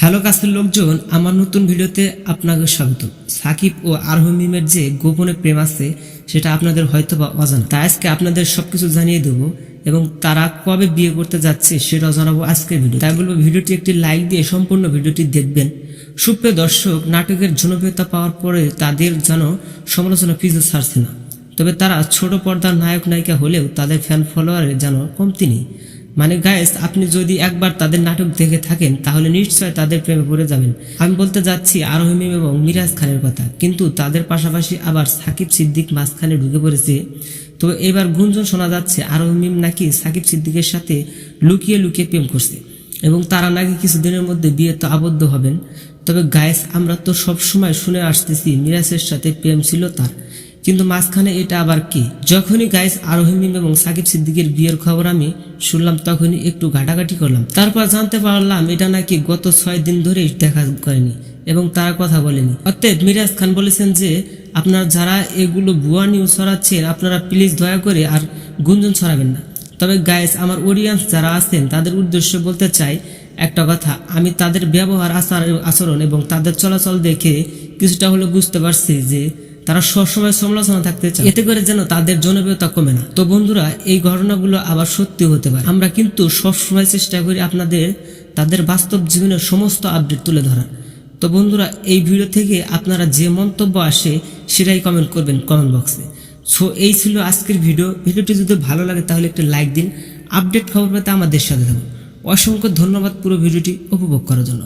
Hello কাছের লোকজন, আমার নতুন ভিডিওতে আপনাকে স্বাগত। সাকিব ও আরহমিমের যে গোপনে প্রেম আছে, সেটা আপনাদের হয়তো বা অজানা। তাই আজকে আপনাদের সবকিছু জানিয়ে দেবো এবং তারা কবে বিয়ে করতে যাচ্ছে সেটাও জানাব আজকের ভিডিও তাই বলব, ভিডিওটি একটি লাইক দিয়ে সম্পূর্ণ ভিডিওটি দেখবেন। সুপ্রিয় দর্শক, নাটকের জনপ্রিয়তা পাওয়ার পরে তাদের যেন সমালোচনা পিছু ছাড়ছে না। তবে তারা ছোট পর্দার নায়ক নায়িকা হলেও তাদের ফ্যান ফলোয়ারের যেন কমতি নেই। মানে গায়েস আপনি যদি একবার তাদের নাটক দেখে থাকেন, তাহলে নিশ্চয় তাদের প্রেমে পড়ে যাবেন। আমি বলতে যাচ্ছি আরোহিমিম এবং মিরাজ খানের কথা। কিন্তু তাদের পাশাপাশি আবার সাকিব সিদ্দিক মাঝখানে ঢুকে পড়েছে। তো এবার গুঞ্জন শোনা যাচ্ছে আরোহিমিম নাকি সাকিব সিদ্দিকের সাথে লুকিয়ে লুকিয়ে প্রেম করছে। এবং তারা নাকি কিছুদিনের মধ্যে বিয়েতে আবদ্ধ হবেন। তবে গায়েস আমরা তো সবসময় শুনে আসতেছি মিরাজের সাথে প্রেম ছিল তার। কিন্তু মাঝখানে এটা আবার কি? যখনই গাইস আরোহিমিম এবং সাকিব সিদ্দিকের বিয়ের খবর আমি শুনলাম, তখনই একটু ঘাটাঘাটি করলাম। তারপর জানতে পারলাম, এটা নাকি গত ছয় দিন ধরেই দেখা করেনি এবং তারা কথা বলেনি। অতএব মিরাজ খান বলেছেন যে, আপনারা যারা এগুলো ভুয়া নিউজ ছড়াচ্ছেন আপনারা প্লিজ দয়া করে আর গুঞ্জন ছড়াবেন না। তবে গাইস আমার অডিয়েন্স যারা আছেন, তাদের উদ্দেশ্য বলতে চাই একটা কথা। আমি তাদের ব্যবহার, আচার, আচরণ এবং তাদের চলাচল দেখে কিছুটা হলেও বুঝতে পারছি যে তারা সবসময় সমালোচনা থাকতে চায়। এতে করে যেন তাদের জনপ্রিয়তা কমে না। তো বন্ধুরা, এই ঘটনাগুলো আবার সত্যি হতে পারে। আমরা কিন্তু সবসময় চেষ্টা করি আপনাদের, তাদের বাস্তব জীবনের সমস্ত আপডেট তুলে ধরার। তো বন্ধুরা, এই ভিডিও থেকে আপনারা যে মন্তব্য আসে, সেটাই কমেন্ট করবেন কমেন্ট বক্সে সো, এই ছিল আজকের ভিডিও। ভিডিওটি যদি ভালো লাগে, তাহলে একটা লাইক দিন। আপডেট খবর পেতে আমাদের সাথে থাকুন। অসংখ্য ধন্যবাদ পুরো ভিডিওটি উপভোগ করার জন্য।